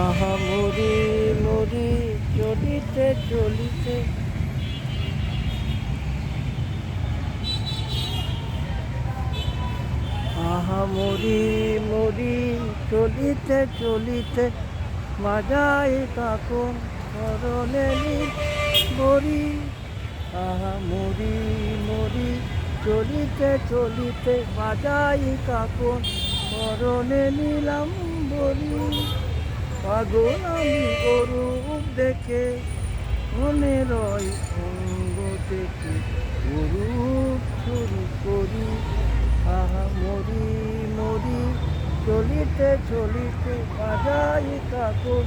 আহা, মরি মরি, চলিতে চলিতে। আহা, মরি মরি, চলিতে চলিতে। মাজাই কাকুন করলে মরি আহা, মরি মরি, চলিতে চলিতে। বাজাই কাকুন করলে নিলাম বলি পাগল আমি গরুপ দেখে, মনে রয় অঙ্গ দেখে। গরুপ শুরু করি, আহা, মরি মরি, চলিতে চলিতে বাজাই কাকুর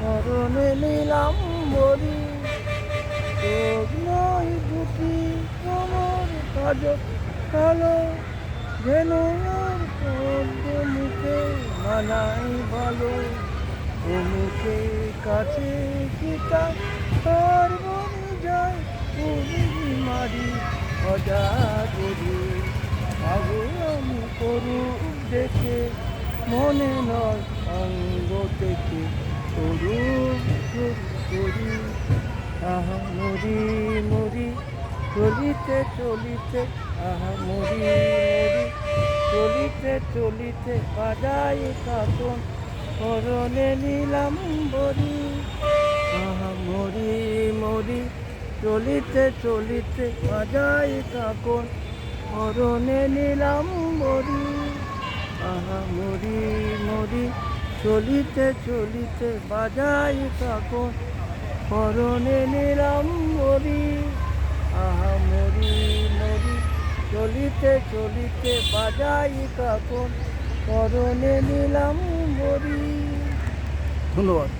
মরণে নিলাম মরি। চোখ নয় দুটি তোমার কাজ কালো যেন মুখে মানাই ভালো। কাছে কিতা তার বনে যায় পুরি মারি অজা আগে আমি করু দেখে, মনে নয় অঙ্গ থেকে করু করি, আহা মরি মরি, চলিতে চলিতে, আহা মরি মরি, চলিতে চলিতে বাজাই কাতন করলে নিলাম বরি মরি মরি, চলিতে চলিতে বাজাই কাকন। মরণে নিলাম মরি আহা, মরি মরি, চলিতে চলিতে বাজাই কাকন। মরণে নিলাম মরি আহা, মরি মরি, চলিতে চলিতে বাজাই কাকন। মরণে নিলাম মরি ধন্যবাদ।